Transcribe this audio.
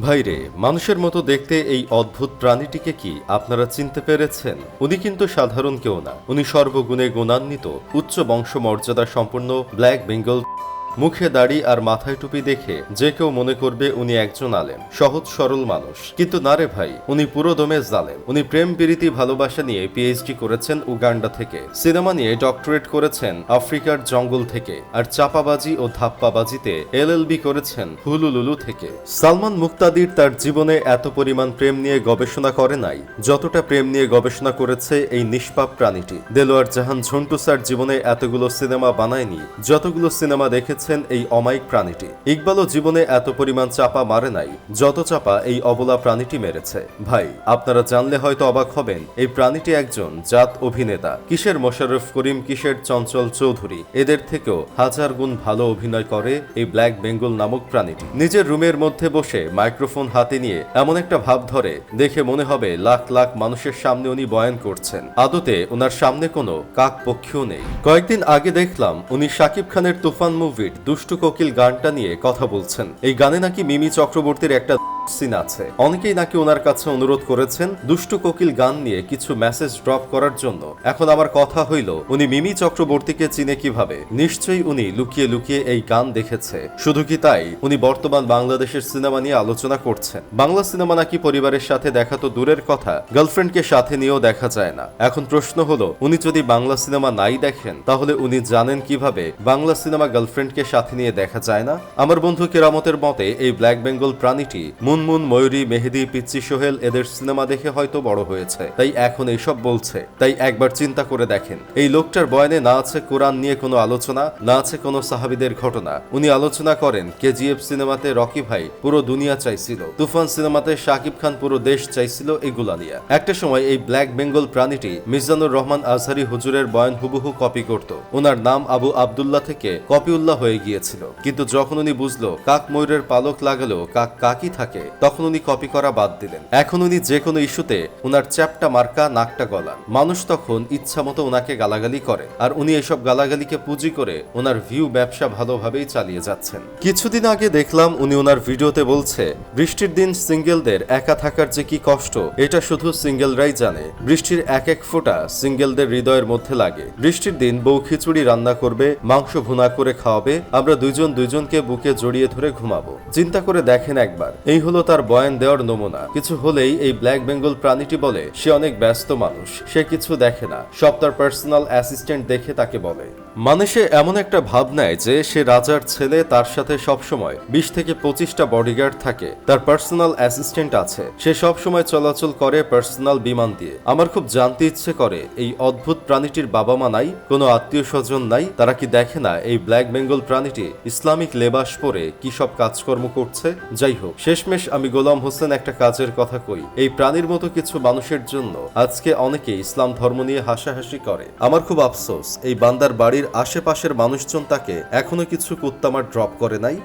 ভাইরে মানুষের মতো দেখতে এই অদ্ভুত প্রাণীটিকে কি আপনারা চিনতে পেরেছেন? উনি কিন্তু সাধারণ কেউ না। উনি সর্বগুণে গুণান্বিত, উচ্চ বংশ মর্যাদা সম্পন্ন ব্ল্যাক বেঙ্গল মুখে দাড়ি আর মাথায় টুপি দেখে যে কেউ মনে করবে উনি একজন আলেম। সহজ, সরল মানুষ। কিন্তু না রে ভাই, উনি পুরো দমে জালেম। উনি প্রেম, প্রীতি, ভালোবাসা নিয়ে পিএইচডি করেছেন উগান্ডা থেকে। সিনেমা নিয়ে ডক্টরেট করেছেন আফ্রিকার জঙ্গল থেকে। আর চাপাবাজি ও ধাপ্পাবাজিতে এলএলবি করেছেন হুলুলুলু থেকে। সালমান মুক্তাদির তার জীবনে এত পরিমাণ প্রেম নিয়ে গবেষণা করে নাই, যতটা প্রেম নিয়ে গবেষণা করেছে এই নিষ্পাপ প্রাণীটি। দেলোয়ার জাহান ঝন্টু স্যার জীবনে এতগুলো সিনেমা বানায়নি, যতগুলো সিনেমা দেখেছেন এই অমায়িক প্রাণীটি। ইকবালও জীবনে এত পরিমাণ চাপা মারে নাই, যত চাপা এই অবলা প্রাণীটি মেরেছে। ভাই, আপনারা জানলে হয়তো অবাক হবেন, এই প্রাণীটি একজন জাত অভিনেতা। কিসের মোশাররফ করিম, কিসের চঞ্চল চৌধুরী? এদের থেকেও হাজার গুণ ভালো অভিনয় করে এই ব্ল্যাক বেঙ্গল নামক প্রাণীটি। নিজের রুমের মধ্যে বসে মাইক্রোফোন হাতে নিয়ে এমন একটা ভাব ধরে, দেখে মনে হবে লাখ লাখ মানুষের সামনে উনি বয়ান করছেন। আদতে ওনার সামনে কোনো পক্ষীও নেই। কয়েকদিন আগে দেখলাম উনি শাকিব খানের তুফান মুভির দুষ্টু কোকিল গানটা নিয়ে কথা বলছেন। এই গানে নাকি মিমি চক্রবর্তীর একটা সিন আছে। অনেকেই নাকি ওনার কাছে অনুরোধ করেছেন দুষ্টু কোকিল গান নিয়ে কিছু মেসেজ ড্রপ করার জন্য। এখন আমার কথা হইল, উনি মিমি চক্রবর্তীকে চিনে কীভাবে? নিশ্চয়ই উনি লুকিয়ে লুকিয়ে এই গান দেখেছে। শুধু কি তাই? উনি বর্তমান বাংলাদেশের সিনেমা নিয়ে আলোচনা করছেন। বাংলা সিনেমা নাকি পরিবারের সাথে দেখা তো দূরের কথা গার্লফ্রেন্ডকে সাথে নিয়েও দেখা যায় না। এখন প্রশ্ন হলো, উনি যদি বাংলা সিনেমা নাই দেখেন, তাহলে উনি জানেন কীভাবে বাংলা সিনেমা গার্লফ্রেন্ডকে সাথে নিয়ে দেখা যায় না? আমার বন্ধু কেরামতের মতে, এই ব্ল্যাক বেঙ্গল প্রাণীটি মুনমুন, ময়ূরী, মেহেদি, পিচ্চি সোহেল এদের সিনেমা দেখে হয়তো বড় হয়েছে। তাই এখন এইসব বলছে। তাই একবার চিন্তা করে দেখেন। এই লোকটার বয়ানে না আছে কোরআন নিয়ে কোনো আলোচনা, না আছে কোনো সাহাবিদের ঘটনা। উনি আলোচনা করেন, কেজিএফ সিনেমাতে রকি ভাই পুরো দুনিয়া চাইছিল। তুফান সিনেমাতে শাকিব খান পুরো দেশ চাইছিল এগুলা নিয়ে। একটা সময় এই ব্ল্যাক বেঙ্গল প্রাণীটি মিজানুর রহমান আজহারি হুজুরের বয়ান হুবহু কপি করত। ওনার নাম আবু আবদুল্লাহ থেকে কপিউল্লাহ হয়ে গিয়েছিল। কিন্তু যখন উনি বুঝলো, কাক ময়ূরের পালক লাগালো কাক কাকই থাকে তখন উনি কপি করা বাদ দিলেন। এখন উনি যে কোনো ইস্যুতে ওনার চ্যাপটা, মার্কা, নাকটা গলান। মানুষ তখন ইচ্ছা মতো ওনাকে গালাগালি করে। আর উনি এসব গালাগালিকে পুঁজি করে ওনার ভিউ ব্যবসা ভালোভাবেই চালিয়ে যাচ্ছেন। কিছুদিন আগে দেখলাম উনি ওনার ভিডিওতে বলছে, বৃষ্টির দিন সিঙ্গেলদের একা থাকার যে কি কষ্ট, এটা শুধু সিঙ্গেলরাই জানে। বৃষ্টির এক এক ফোঁটা সিঙ্গেলদের হৃদয়ের মধ্যে লাগে। বৃষ্টির দিন বউ খিচুড়ি রান্না করবে, মাংস ভুনা করে খাওয়াবে, আমরা দুইজন দুইজনকে বুকে জড়িয়ে ধরে ঘুমাবো। চিন্তা করে দেখেন একবার, এই হলো তার বয়ান দেওয়ার নমুনা। কিছু হলেই এই ব্ল্যাক বেঙ্গল প্রাণীটি বলে, সে অনেক ব্যস্ত মানুষ, সে কিছু দেখে না, সব তার পার্সোনাল অ্যাসিস্ট্যান্ট দেখে তাকে বলে। মানে সে এমন একটা ভাব নেয় যে সে রাজার ছেলে তার সাথে সব সময় বিশ থেকে পঁচিশটা বডিগার্ড থাকে, তার পার্সোনাল অ্যাসিস্ট্যান্ট আছে। সে সব সময় চলাচল করে পার্সোনাল বিমান দিয়ে। আমার খুব জানতে ইচ্ছে করে, এই অদ্ভুত প্রাণীটির বাবা মা নাই, কোনো আত্মীয় স্বজন নাই, তারা কি দেখে না এই ব্ল্যাক বেঙ্গল প্রাণীটি ইসলামিক লেবাস পরে কি সব কাজকর্ম করছে? যাই হোক, শেষমেশ আমি গোলাম হোসেন একটা কাজের কথা কই। এই প্রাণীর মতো কিছু মানুষের জন্য আজকে অনেকে ইসলাম ধর্ম নিয়ে হাসাহাসি করে। আমার খুব আফসোস, এই বান্দার বাড়ির আশেপাশের মানুষজন তাকে এখনও কিছু কুত্তামার ড্রপ করে নাই?